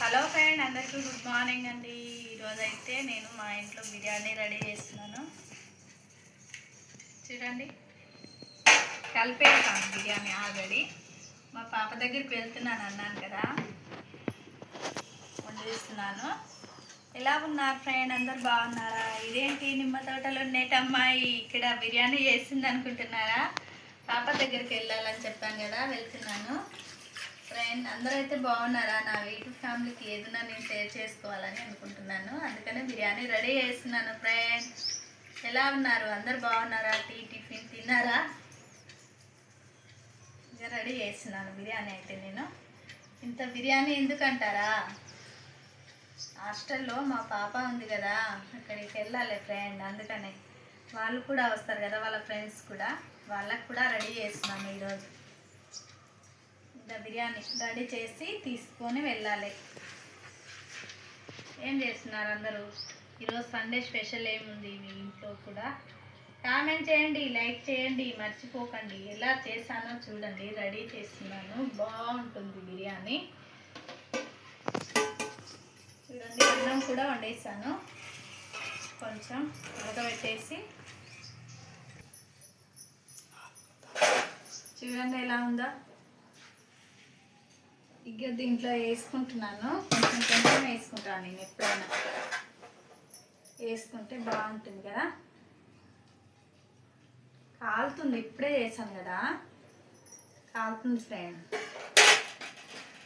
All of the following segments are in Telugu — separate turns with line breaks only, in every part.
హలో ఫ్రెండ్ అందరికీ గుడ్ మార్నింగ్ అండి. ఈరోజైతే నేను మా ఇంట్లో బిర్యానీ రెడీ చేస్తున్నాను. చూడండి. కలిపేస్తాను బిర్యానీ ఆల్రెడీ. మా పాప దగ్గరికి వెళ్తున్నాను అన్నాను కదా. వండిస్తున్నాను. ఎలా ఉన్నారు ఫ్రెండ్? అందరు బాగున్నారా? ఇదేంటి నిమ్మ తోటలో ఉండేటమ్మాయి ఇక్కడ బిర్యానీ చేసింది అనుకుంటున్నారా పాప దగ్గరికి వెళ్ళాలని చెప్పాను కదా వెళ్తున్నాను. ఫ్రెండ్ అందరైతే బాగున్నారా? నా యూట్యూబ్ ఫ్యామిలీకి ఏదైనా నేను షేర్ చేసుకోవాలని అనుకుంటున్నాను. అందుకనే బిర్యానీ రెడీ చేస్తున్నాను ఫ్రెండ్ ఎలా ఉన్నారు? అందరు బాగున్నారా? టీ టిఫిన్ తిన్నారా? ఇంకా రెడీ చేస్తున్నాను బిర్యానీ అయితే నేను. ఇంత బిర్యానీ ఎందుకంటారా? హాస్టల్లో మా పాప ఉంది కదా అక్కడికి వెళ్ళాలి ఫ్రెండ్ అందుకనే వాళ్ళు కూడా వస్తారు కదా వాళ్ళ ఫ్రెండ్స్ కూడా. వాళ్ళకు కూడా రెడీ చేస్తున్నాను ఈరోజు. బిర్యానీ రెడీ చేసి తీసుకొని వెళ్ళాలి. ఏం చేస్తున్నారు అందరూ? ఈరోజు సండే స్పెషల్ ఏముంది మీ ఇంట్లో కూడా? కామెంట్ చేయండి లైక్ చేయండి మర్చిపోకండి. ఎలా చేశానో చూడండి. రెడీ చేస్తున్నాను. బాగుంటుంది బిర్యానీ. చూడండి అన్నం కూడా వండేసాను కొంచెం ఉడకబెట్టేసి. చూడండి ఎలా ఉందా? ఇక దీంట్లో వేసుకుంటున్నాను. కొంచెం కొంచెం వేసుకుంటాను నేను ఎప్పుడైనా. వేసుకుంటే బాగుంటుంది కదా. కాలుతుంది ఇప్పుడే చేశాను కదా. కాలుతుంది ఫ్రెండ్.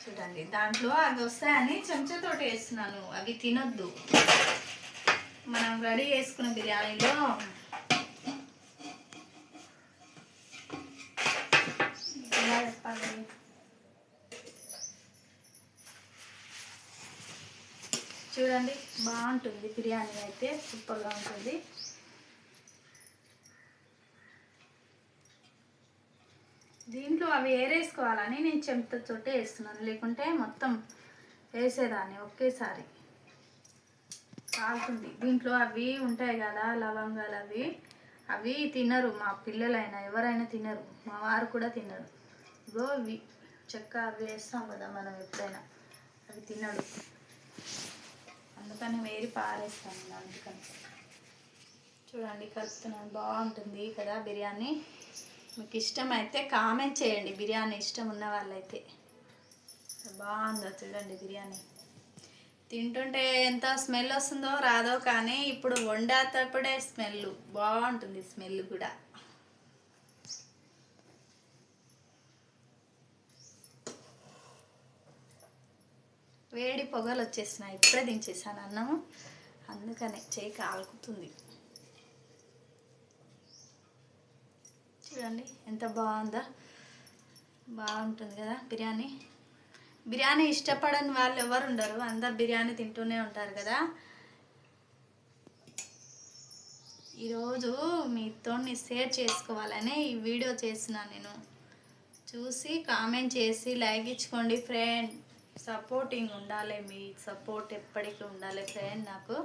చూడండి దాంట్లో అవి వస్తాయని చెంచాతోటి వేస్తున్నాను. అవి తినొద్దు. మనం రెడీ చేసుకున్న బిర్యానీలో ఎలా చెప్పాలి? చూడండి బాగుంటుంది. బిర్యానీ అయితే సూపర్గా ఉంటుంది. దీంట్లో అవి ఏరేసుకోవాలని నేను చెంతతోటే వేస్తున్నాను. లేకుంటే మొత్తం వేసేదాన్ని ఒకేసారి. కాలుతుంది. దీంట్లో అవి ఉంటాయి కదా లవంగాలు అవి. అవి తినరు మా పిల్లలైనా ఎవరైనా తినరు. మా వారు కూడా తినరు. ఇగో ఇవి. చెక్క అవి వేస్తాం కదా మనం ఎప్పుడైనా. అవి తినడు అందుకని వేరి పారేస్తాను అందుకని. చూడండి కలుపుతున్నాను. బాగుంటుంది కదా బిర్యానీ? మీకు ఇష్టమైతే కామెంట్ చేయండి. బిర్యానీ ఇష్టం ఉన్న వాళ్ళైతే. బాగుందో చూడండి బిర్యానీ. తింటుంటే ఎంత స్మెల్ వస్తుందో రాదో కానీ ఇప్పుడు వండేటప్పుడే స్మెల్ బాగుంటుంది స్మెల్ కూడా. వేడి పొగలు వచ్చేసినాయి ఇప్పుడే దించేసాను అన్నము. అందుకనే చేయి కాలుకుతుంది. చూడండి ఎంత బాగుందో? బాగుంటుంది కదా బిర్యానీ. బిర్యానీ ఇష్టపడని వాళ్ళు ఎవరు ఉండరు అందరు బిర్యానీ తింటూనే ఉంటారు కదా. ఈరోజు మీతో షేర్ చేసుకోవాలని ఈ వీడియో చేసిన నేను. చూసి కామెంట్ చేసి లైక్ ఇచ్చుకోండి ఫ్రెండ్. సపోర్టింగ్ ఉండాలి మీ సపోర్ట్ ఎప్పటికీ ఉండాలి ఫ్రెండ్ నాకు.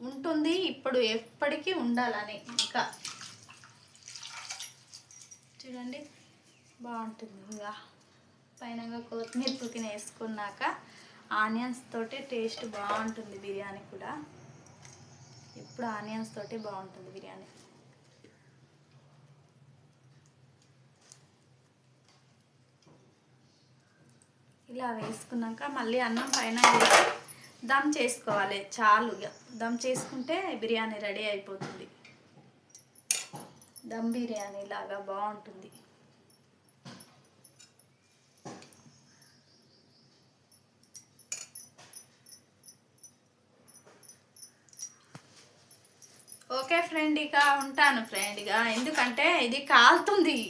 ఉంటుంది ఇప్పుడు ఎప్పటికీ ఉండాలని ఇంకా. చూడండి బాగుంటుంది ఇంకా. పైన కొత్తిమీర పుదీనా వేసుకున్నాక ఆనియన్స్ తోటి టేస్ట్ బాగుంటుంది బిర్యానీ కూడా. ఇప్పుడు ఆనియన్స్ తోటి బాగుంటుంది బిర్యానీ. ఇలా వేసుకున్నాక మళ్ళీ అన్నం పైన వేసి దమ్ చేసుకోవాలి చాలు ఇక దమ్ చేసుకుంటే బిర్యానీ రెడీ అయిపోతుంది. దమ్ బిర్యానీ లాగా బాగుంటుంది. ఓకే ఫ్రెండ్ ఇక ఉంటాను ఫ్రెండ్. ఇక ఎందుకంటే ఇది కాలుతుంది.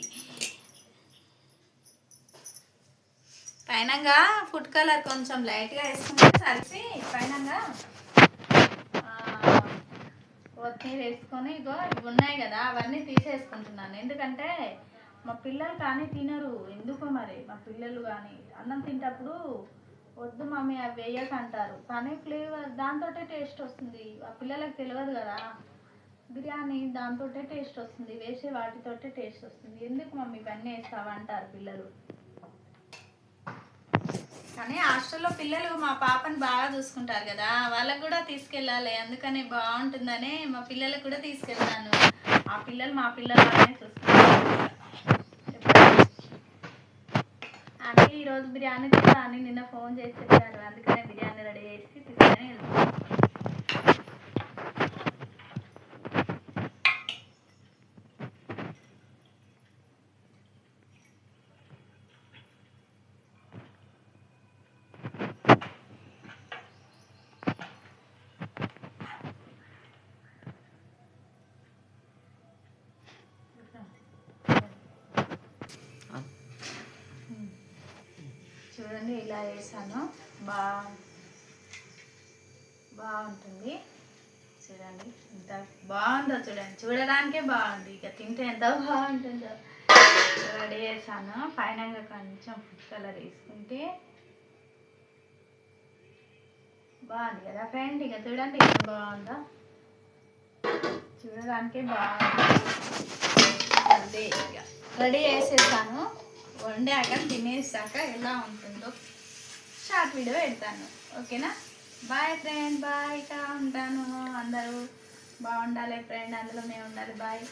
పైనంగా ఫుడ్ కలర్ కొంచెం లైట్గా వేసుకుంటే సరిపి పైనంగా కొత్తిమీర వేసుకొని ఇగో ఇవి ఉన్నాయి కదా అవన్నీ తీసేసుకుంటున్నాను. ఎందుకంటే మా పిల్లలు కానీ తినరు. ఎందుకో మరి? మా పిల్లలు కానీ అన్నం తింటప్పుడు వద్దు మమ్మీ అవి వేయక అంటారు. కానీ ఫ్లేవర్ దాంతో టేస్ట్ వస్తుంది. ఆ పిల్లలకు తెలియదు కదా. బిర్యానీ దాంతో టేస్ట్ వస్తుంది. వేసే వాటితోటే టేస్ట్ వస్తుంది. ఎందుకు మమ్మీ ఇవన్నీ వేస్తావంటారు పిల్లలు? కానీ హాస్టల్లో పిల్లలు మా పాపని బాగా చూసుకుంటారు కదా వాళ్ళకు కూడా తీసుకెళ్ళాలి. అందుకని బాగుంటుందని మా పిల్లలకు కూడా తీసుకెళ్తాను. ఆ పిల్లలు మా పిల్లలనే చూసుకుంటారు. అంటే ఈరోజు బిర్యానీ తిన్నా అని నిన్న ఫోన్ చేసి చెప్పారు. అందుకనే బిర్యానీ రెడీ చేసి తీసుకొని వెళ్తాను చూడండి ఇలా వేసాను. బా బాగుంటుంది. చూడండి ఎంత బాగుందో చూడండి. చూడడానికే బాగుంది. ఇక తింటే ఎంత బాగుంటుందో. రెడీ చేశాను. పైన కొంచెం ఫుడ్ కలర్ వేసుకుంటే బాగుంది కదా ఫ్రెండ్ ఇక చూడండి ఎంత బాగుందో. చూడడానికే బాగుంది. అంతే ఇక రెడీ చేసేసాను. వండాక తినేసాక ఎలా ఉంటుందో షార్ట్ వీడియో పెడతాను. ఓకేనా? బాయ్ ఫ్రెండ్ బాయ్ ఇక ఉంటాను అందరూ బాగుండాలి ఫ్రెండ్ అందులో మేము ఉండాలి. బాయ్.